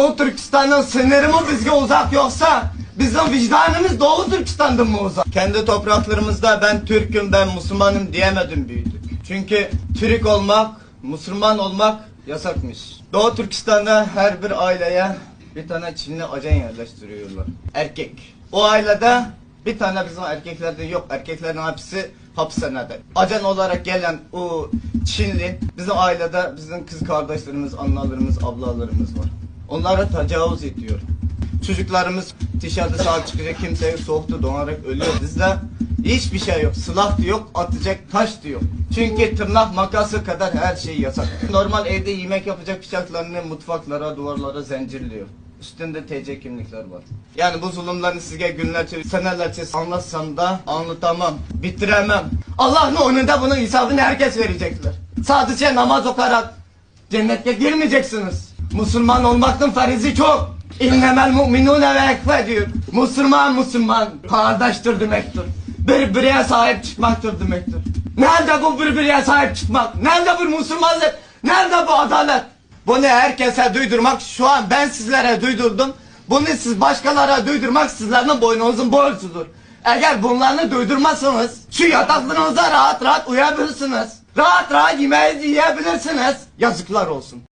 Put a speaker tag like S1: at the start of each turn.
S1: Doğu Türkistan'ın sınırı mı bizge uzak yoksa bizim vicdanımız Doğu Türkistan'dan mı uzak? Kendi topraklarımızda ben Türk'üm ben Müslümanım diyemedim büyüdük. Çünkü Türk olmak, Müslüman olmak yasakmış. Doğu Türkistan'da her bir aileye bir tane Çinli ajan yerleştiriyorlar. Erkek. O ailede bir tane bizim erkeklerde yok. Erkeklerin hepsi hapishanede. Ajan olarak gelen o Çinli bizim ailede bizim kız kardeşlerimiz, analarımız, ablalarımız var. Onlara tecavüz ediyor. Çocuklarımız dışarıda sahip çıkacak kimse yok. Soğukta donarak ölüyor. Bizde hiçbir şey yok. Silah da yok. Atacak taş da yok. Çünkü tırnak makası kadar her şey yasak. Normal evde yemek yapacak bıçaklarını mutfaklara, duvarlara zincirliyor. Üstünde TC kimlikler var. Yani bu zulümlerini size günlerce, senelerce anlatsam da anlatamam, bitiremem. Allah'ın önünde bunun hesabını herkes verecekler. Sadece namaz okuyarak cennete girmeyeceksiniz. Müslüman olmakın farizi çok. İnnemel mu'minune ve ekfe. Müslüman Müslüman kardeştir demektir. Birbirine sahip çıkmaktır demektir. Nerede bu birbirine sahip çıkmak? Nerede bu Müslümanlık? Nerede bu adalet? Bunu herkese duydurmak şu an ben sizlere duydurdum. Bunu siz başkalara duydurmak sizlerin boynunuzun borcudur. Eğer bunları duydurmazsanız şu yataklarınıza rahat rahat uyuyabilirsiniz. Rahat rahat yemeğinizi yiyebilirsiniz. Yazıklar olsun.